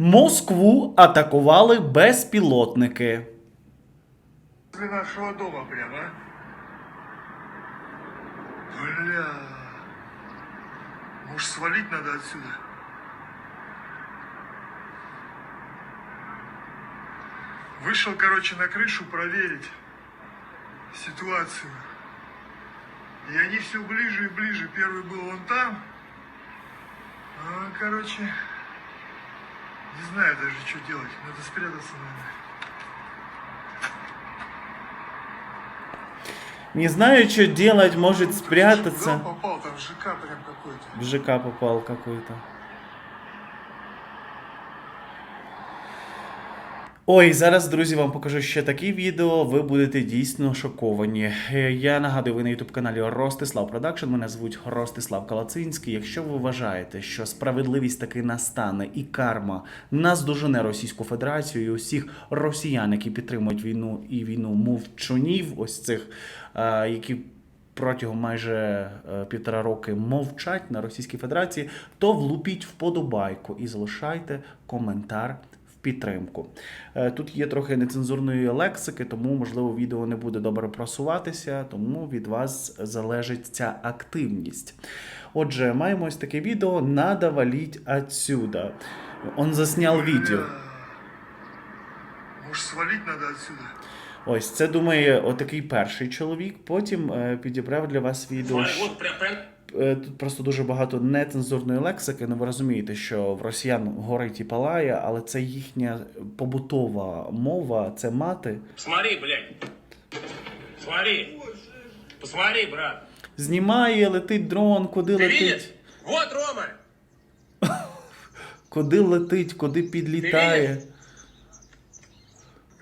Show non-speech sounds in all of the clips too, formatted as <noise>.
Москву атакували безпілотники. Возле нашего дома прямо, а? Бля. Может, свалить надо отсюда? Вышел, короче, на крышу проверить ситуацию. И они все ближе и ближе. Первый был вон там. А, короче, не знаю даже, что делать. Надо спрятаться, наверное. Не знаю, что делать, может спрятаться. он попал? Там ЖК прям какой-то. В ЖК попал какой-то. Ой, зараз, друзі, вам покажу ще таке відео. Ви будете дійсно шоковані. Е, Я нагадую, ви на youtube каналі Ростислав Продакшн. Мене звуть Ростислав Калацинський. Якщо ви вважаєте, що справедливість таки настане і карма наздожене Російську Федерацію і усіх росіян, які підтримують війну і війну мовчунів, ось цих, е, які протягом майже е, півтора роки мовчать на Російській Федерації, то влупіть вподобайку і залишайте коментар підтримку. Е, Тут є трохи нецензурної лексики, тому можливо відео не буде добре просуватися, тому від вас залежить ця активність. Отже, маємо ось таке відео «Надо валить отсюда». Он засняв відео. Бля. Может, свалить надо отсюда? Ось це думає отакий перший чоловік. Потім е, підібрав для вас відео. Смотри, Е, Тут просто дуже багато нецензурної лексики. Ну ви розумієте, що в росіян горить і палає, але це їхня побутова мова, це мати. Смотри, блядь. Смотри. Посмотри, брат. Знімає, летить дрон, куди Ты летить, видишь? Вот Рома. <laughs> куди летить, куди підлітає. видиш?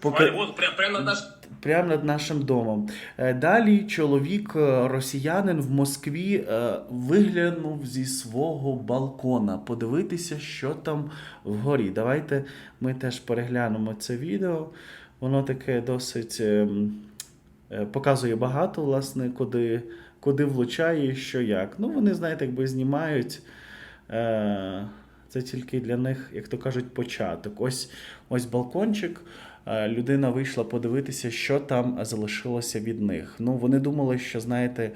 Поки... Смотри, вот прям, прям над наш... Прямо над нашим домом. Е, Далі чоловік, е, росіянин в Москві, е, виглянув зі свого балкона подивитися, що там вгорі. Давайте ми теж переглянемо це відео. Воно таке досить ем, показує багато, власне, куди, куди влучає, що як. Ну, вони, знаєте, якби знімають. Це тільки для них, як то кажуть, початок. Ось, ось балкончик. Е, Людина вийшла подивитися, що там залишилося від них. Ну, вони думали, що, знаєте,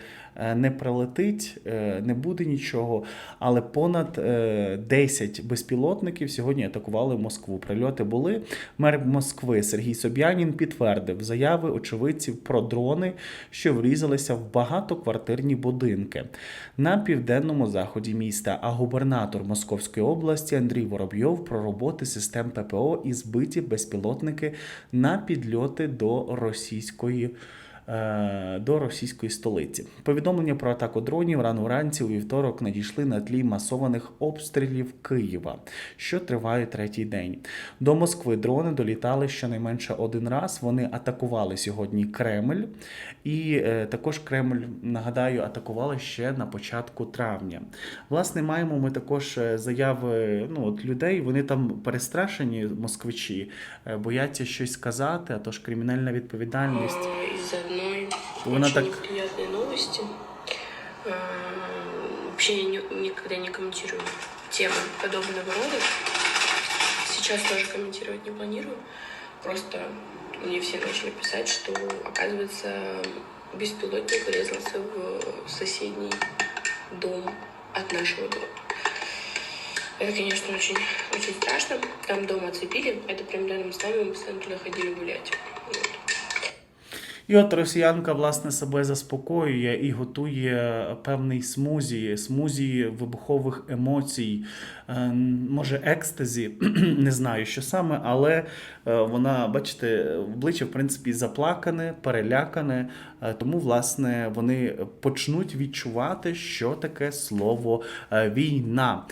не прилетить, е, не буде нічого. Але понад е, 10 безпілотників сьогодні атакували Москву. Прильоти були. Мер Москви Сергій Собянін підтвердив заяви очевидців про дрони, що врізалися в багатоквартирні будинки на південному заході міста. А губернатор Московської області Андрій Воробйов про роботи систем ППО і збиті безпілотники на підльоти до російської. Е, До російської столиці повідомлення про атаку дронів рано вранці у вівторок надійшли на тлі масованих обстрілів Києва, що триває третій день. До Москви дрони долітали щонайменше один раз. Вони атакували сьогодні Кремль, і е, також Кремль, нагадаю, атакували ще на початку травня. Власне, маємо ми також е, заяви ну, от людей. Вони там перестрашені, москвичі, бояться щось сказати, а то ж кримінальна відповідальність. Из одной Она очень так- неприятной новости. А, Вообще я ни- никогда не комментирую темы подобного рода. Сейчас тоже комментировать не планирую. Просто мне все начали писать, что, оказывается, беспилотник врезался в соседний дом от нашего дома. Это, конечно, очень, очень страшно. Там дом оцепили. Это прям рядом с нами. Мы постоянно туда ходили гулять. Вот. І от росіянка власне себе заспокоює і готує певний смузі, смузі вибухових емоцій, е, може екстазі, <clears throat> не знаю, що саме, але е, вона, бачите, обличчя, в принципі, заплакане, перелякане, е, тому, власне, вони почнуть відчувати, що таке слово війна.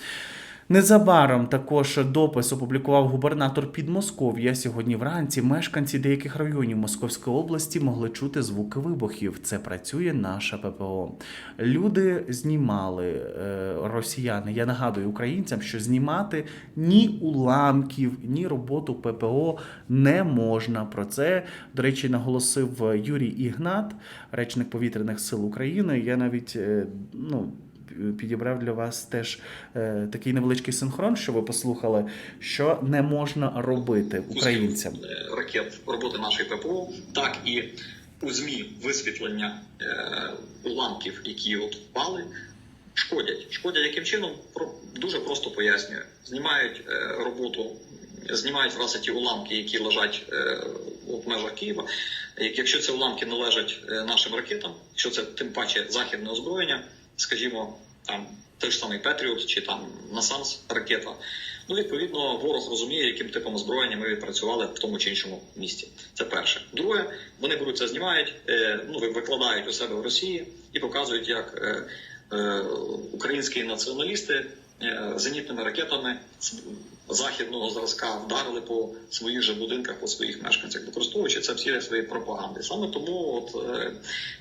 Незабаром також допис опублікував губернатор Підмосков'я. Сьогодні вранці мешканці деяких районів Московської області могли чути звуки вибухів. Це працює наша ППО. Люди знімали е, росіяни. Я нагадую українцям, що знімати ні уламків, ні роботу ППО не можна. Про це, до речі, наголосив Юрій Ігнат, речник повітряних сил України. Я навіть е, ну підібрав для вас теж е, такий невеличкий синхрон, що ви послухали, що не можна робити українцям. е, ракет роботи нашої ППО, так і у ЗМІ висвітлення е, уламків, які от впали, шкодять. Шкодять яким чином? Про дуже просто пояснюю. Знімають е, роботу, знімають власне ті уламки, які лежать е, в межах Києва. Якщо ці уламки належать е, нашим ракетам, якщо це тим паче західне озброєння, скажімо, там той ж самий Петріот чи там Насамс ракета. Ну, відповідно, ворог розуміє, яким типом озброєння ми відпрацювали в тому чи іншому місті. Це перше. Друге, вони беруть це, знімають, е, ну ви- викладають у себе в Росії і показують, як е, е, українські націоналісти зенітними ракетами західного зразка вдарили по своїх же будинках, по своїх мешканцях, використовуючи це всі свої пропаганди. Саме тому, от е,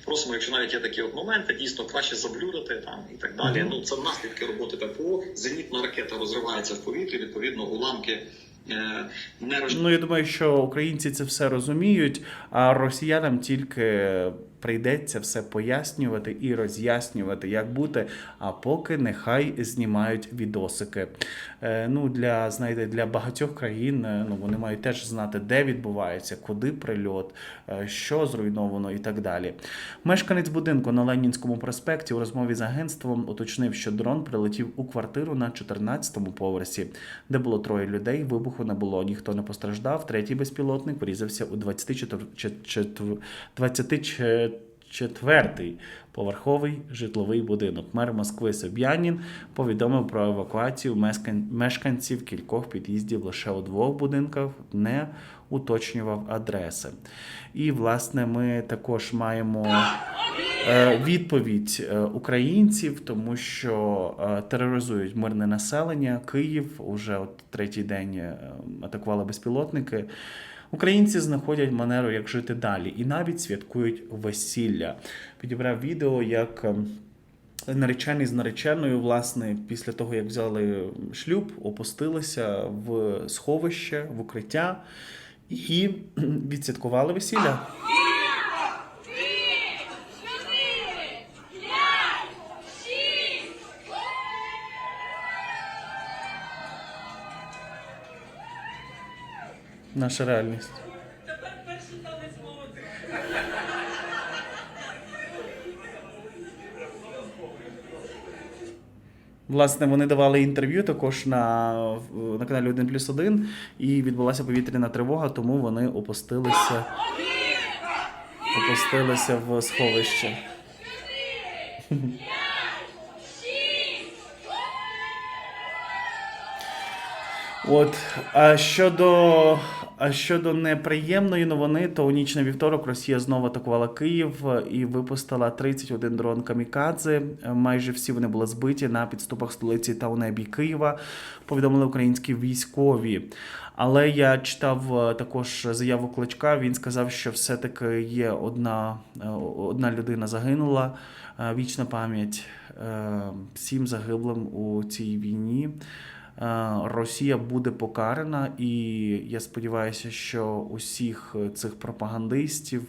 просимо, якщо навіть є такі от моменти, дійсно краще заблюрити там і так далі. Ну це наслідки роботи ППО. Зенітна ракета розривається в повітрі. Відповідно, уламки е, не. Ну, я думаю, що українці це все розуміють, а росіянам тільки прийдеться все пояснювати і роз'яснювати, як бути. А поки нехай знімають відосики. Е, ну, для, знаєте, для багатьох країн е, ну, вони мають теж знати, де відбувається, куди прильот, е, що зруйновано і так далі. Мешканець будинку на Ленінському проспекті у розмові з агентством уточнив, що дрон прилетів у квартиру на 14-му поверсі, де було троє людей. Вибуху не було, ніхто не постраждав. Третій безпілотник врізався у 24 24-й поверховий житловий будинок. Мер Москви Соб'янін повідомив про евакуацію мешкан- мешканців кількох під'їздів лише у двох будинках, не уточнював адреси. І, власне, ми також маємо е, відповідь е, українців, тому що е, тероризують мирне населення. Київ уже от третій день атакували безпілотники. Українці знаходять манеру, як жити далі, і навіть святкують весілля. Підібрав відео, як ем, наречений з нареченою, власне, після того, як взяли шлюб, опустилися в сховище, в укриття і відсвяткували весілля. Наша реальність. Власне, вони давали інтерв'ю також на, на каналі 1 плюс 1, і відбулася повітряна тривога, тому вони опустилися, опустилися в сховище. От, а щодо, а щодо неприємної новини, то у ніч на вівторок Росія знову атакувала Київ і випустила 31 дрон камікадзе. Майже всі вони були збиті на підступах столиці та у небі Києва. Повідомили українські військові. Але я читав е, також заяву Кличка. Він сказав, що все-таки є одна, е, одна людина загинула. Е, Вічна пам'ять всім загиблим у цій війні. Е, Росія буде покарана, і я сподіваюся, що усіх цих пропагандистів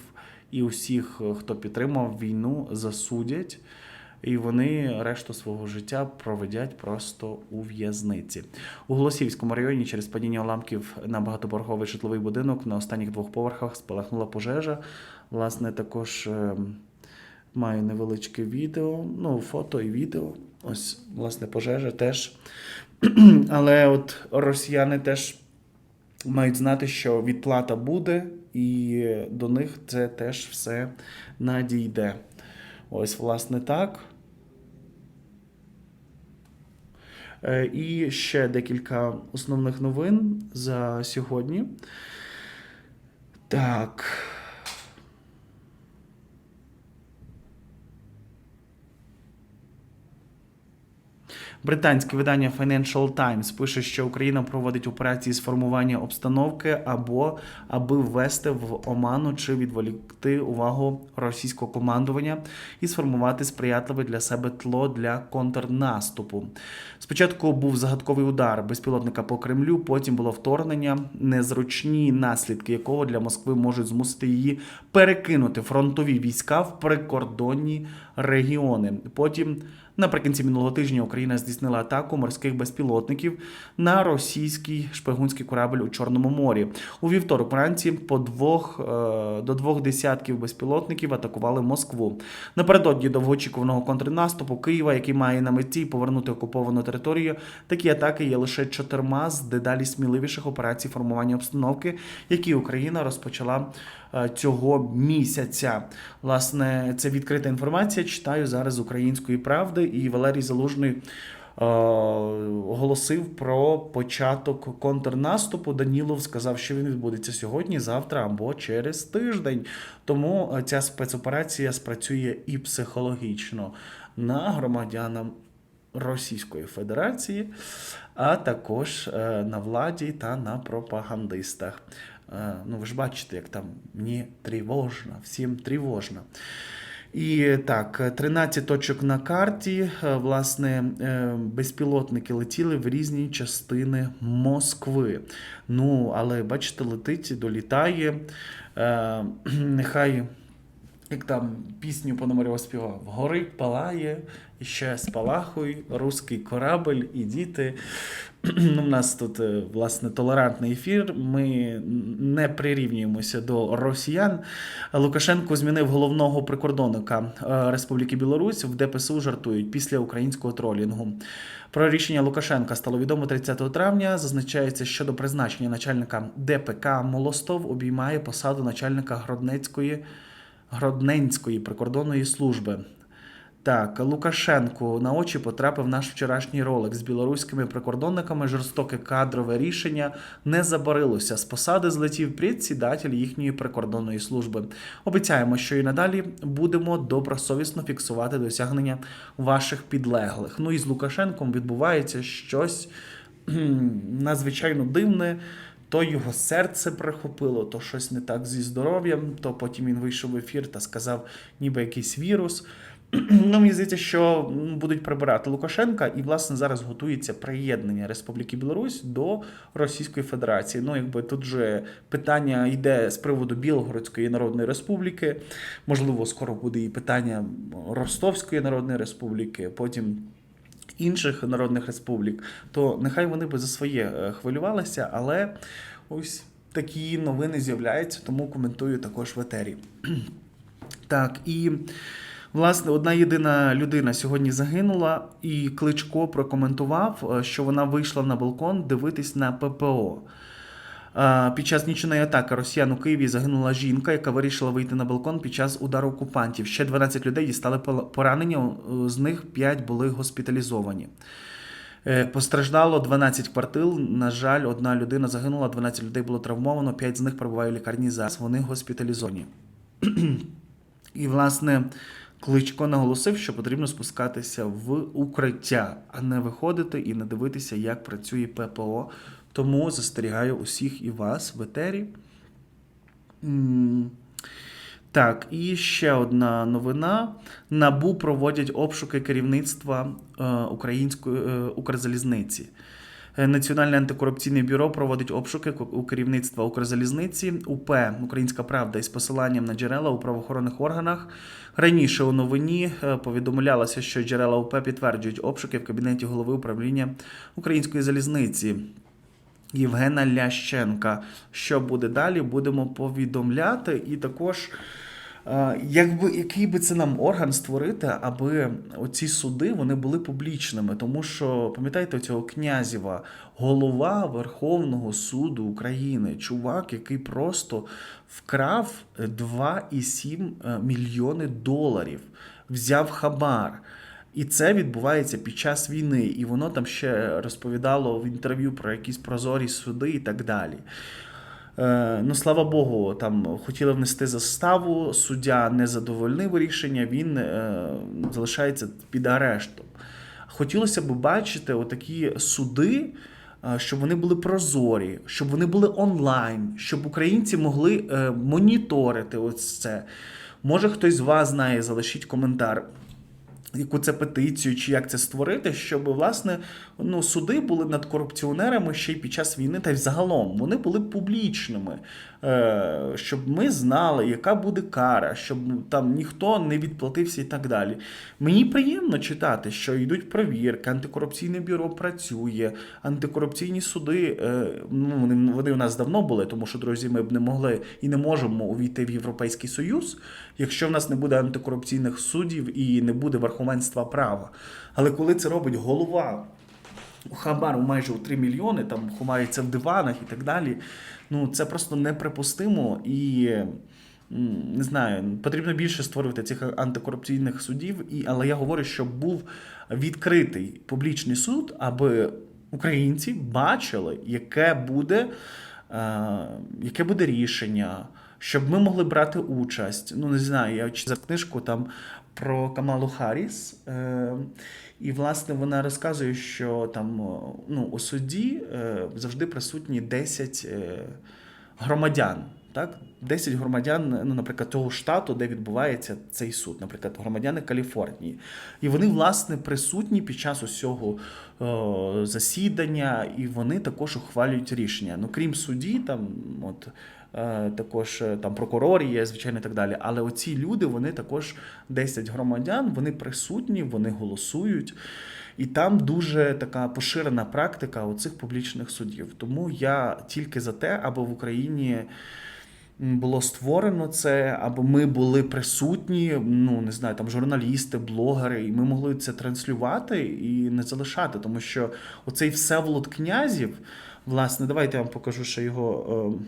і усіх, хто підтримав війну, засудять, і вони решту свого життя проведять просто у в'язниці. У Голосівському районі через падіння уламків на багатоповерховий житловий будинок на останніх двох поверхах спалахнула пожежа. Власне, також е, маю невеличке відео, ну, фото і відео. Ось, власне, пожежа теж. <clears throat> Але от росіяни теж мають знати, що відплата буде, і до них це теж все надійде. Ось, власне, так. Е, І ще декілька основних новин за сьогодні. Так. Британське видання Financial Times пише, що Україна проводить операції з формування обстановки або аби ввести в оману чи відволікти увагу російського командування і сформувати сприятливе для себе тло для контрнаступу. Спочатку був загадковий удар безпілотника по Кремлю, потім було вторгнення, незручні наслідки якого для Москви можуть змусити її перекинути фронтові війська в прикордонні регіони. Потім Наприкінці минулого тижня Україна здійснила атаку морських безпілотників на російський шпигунський корабль у Чорному морі. У вівторок вранці по двох е, до двох десятків безпілотників атакували Москву. Напередодні довгоочікуваного контрнаступу Києва, який має на меті повернути окуповану територію, такі атаки є лише чотирма з дедалі сміливіших операцій формування обстановки, які Україна розпочала цього місяця. Власне, це відкрита інформація. Читаю зараз української правди, і Валерій Залужний. е, Оголосив про початок контрнаступу. Данілов сказав, що він відбудеться сьогодні, завтра або через тиждень. Тому е, ця спецоперація спрацює і психологічно на громадянам Російської Федерації, а також е, на владі та на пропагандистах. Е, Ну, ви ж бачите, як там мені тривожно, всім тривожно. І так, 13 точок на карті. Е, Власне, е, безпілотники летіли в різні частини Москви. Ну, але бачите, летить, долітає. <clears throat> Нехай як там пісню Пономарьова співав, горить, палає, ще спалахуй, руський корабль, і діти. У нас тут е, власне толерантний ефір. Ми не прирівнюємося до росіян. Лукашенко змінив головного прикордонника е, Республіки Білорусь. В ДПСУ жартують після українського тролінгу. Про рішення Лукашенка стало відомо 30 травня. Зазначається, що до призначення начальника ДПК Молостов обіймає посаду начальника Гроднецької Гродненської прикордонної служби. Так, Лукашенку на очі потрапив наш вчорашній ролик з білоруськими прикордонниками. Жорстоке кадрове рішення не забарилося. З посади злетів предсідатель їхньої прикордонної служби. Обіцяємо, що і надалі будемо добросовісно фіксувати досягнення ваших підлеглих. Ну і з Лукашенком відбувається щось надзвичайно дивне. То його серце прихопило, то щось не так зі здоров'ям, то потім він вийшов в ефір та сказав, ніби якийсь вірус. <clears throat> Ну, мені здається, що будуть прибирати Лукашенка, і власне зараз готується приєднання Республіки Білорусь до Російської Федерації. Ну, якби тут же питання йде з приводу Білгородської Народної Республіки. Можливо, скоро буде і питання Ростовської Народної Республіки, потім інших народних республік. То нехай вони би за своє е, хвилювалися, але ось такі новини з'являються, тому коментую також в етері. <clears throat> Так, і власне одна єдина людина сьогодні загинула, і Кличко прокоментував, е, що вона вийшла на балкон дивитись на ППО. Під час нічної атаки росіян у Києві загинула жінка, яка вирішила вийти на балкон під час удару окупантів. Ще 12 людей дістали е, з них 5 були госпіталізовані. Е, Постраждало 12 квартир. На жаль, одна людина загинула, 12 людей було травмовано, 5 з них перебувають в лікарні зараз. Вони госпіталізовані. І, власне, Кличко наголосив, що потрібно спускатися в укриття, а не виходити і не дивитися, як працює ППО. Тому застерігаю усіх і вас в етері. Так, і ще одна новина. Набу проводять обшуки керівництва е, української е, Укрзалізниці. Е, Національне антикорупційне бюро проводить обшуки у керівництва Укрзалізниці. УП Українська Правда із посиланням на джерела у правоохоронних органах. Раніше у новині повідомлялося, що джерела УП підтверджують обшуки в кабінеті голови управління Української залізниці. Євгена Лященка. Що буде далі, будемо повідомляти. І також, е, якби, який би це нам орган створити, аби оці суди вони були публічними. Тому що, пам'ятаєте, цього князєва, голова Верховного суду України, чувак, який просто вкрав 2,7 е, мільйони доларів, взяв хабар. І це відбувається під час війни, і воно там ще розповідало в інтерв'ю про якісь прозорі суди і так далі. Е, ну, слава Богу, там хотіли внести заставу, суддя не задовольнив рішення, він е, залишається під арештом. Хотілося б бачити отакі суди, е, щоб вони були прозорі, щоб вони були онлайн, щоб українці могли е, моніторити ось це. Може, хтось з вас знає, залишіть коментар. Яку це петицію, чи як це створити, щоб власне ну, суди були над корупціонерами ще й під час війни, та й взагалом вони були публічними, е, щоб ми знали, яка буде кара, щоб там ніхто не відплатився і так далі. Мені приємно читати, що йдуть перевірки, антикорупційне бюро працює, антикорупційні суди. Е, ну, вони, у нас давно були, тому що друзі, ми б не могли і не можемо увійти в Європейський Союз, якщо в нас не буде антикорупційних суддів і не буде верховенства права. Але коли це робить голова хабару майже у 3 мільйони, там ховається в диванах і так далі. Ну це просто неприпустимо і. Не знаю, потрібно більше створювати цих антикорупційних судів, і, але я говорю, щоб був відкритий публічний суд, аби українці бачили, яке буде, е, яке буде рішення, щоб ми могли брати участь. Ну, не знаю, я читав книжку там про Камалу Харріс. Е, і, власне, вона розказує, що там ну, у суді е, завжди присутні 10 е, громадян. Так? 10 громадян, ну, наприклад, того штату, де відбувається цей суд, наприклад, громадяни Каліфорнії. І вони, власне, присутні під час усього е, засідання, і вони також ухвалюють рішення. Ну, крім судді, там, от, е, також е, там прокурор є, звичайно, і так далі. Але оці люди, вони також 10 громадян, вони присутні, вони голосують. І там дуже така поширена практика оцих публічних судів. Тому я тільки за те, аби в Україні було створено це, аби ми були присутні, ну не знаю, там журналісти, блогери, і ми могли це транслювати і не залишати. Тому що оцей Всеволод Князів, власне, давайте я вам покажу ще його. е,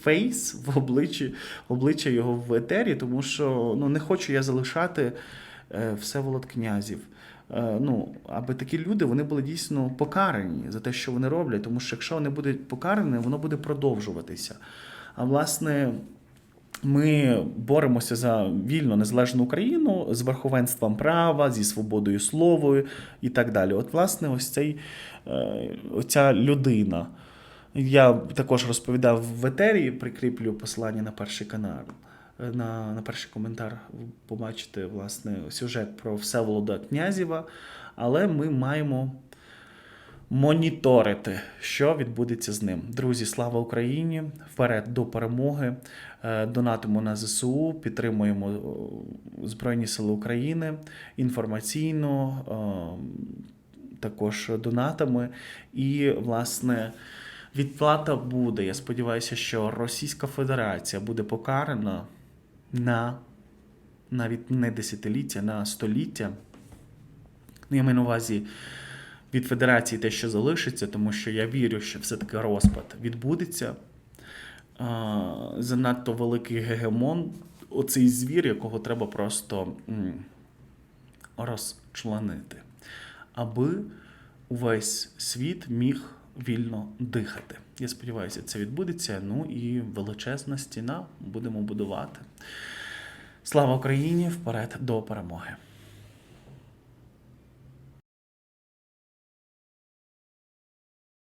Фейс в обличчі, обличчя його в етері, тому що ну, не хочу я залишати е, Всеволод Князів. Е, ну, аби такі люди вони були дійсно покарані за те, що вони роблять, тому що якщо вони будуть покарані, воно буде продовжуватися. А власне, ми боремося за вільну незалежну Україну з верховенством права, зі свободою слова і так далі. От, власне, ось цей е, оця людина. Я також розповідав в етері, прикріплю посилання на перший канал. Е, На, на перший коментар побачите власне сюжет про Всеволода Князєва, але ми маємо моніторити, що відбудеться з ним. Друзі, слава Україні! Вперед до перемоги. Е, Донатимо на ЗСУ, підтримуємо Збройні Сили України інформаційно, е, також донатами. І, власне, відплата буде. Я сподіваюся, що Російська Федерація буде покарана на навіть не десятиліття, на століття. Ну, я маю на увазі від Федерації те, що залишиться, тому що я вірю, що все-таки розпад відбудеться. Занадто великий гегемон, оцей звір, якого треба просто розчленити, аби увесь світ міг вільно дихати. Я сподіваюся, це відбудеться. Ну і величезна стіна будемо будувати. Слава Україні! Вперед до перемоги!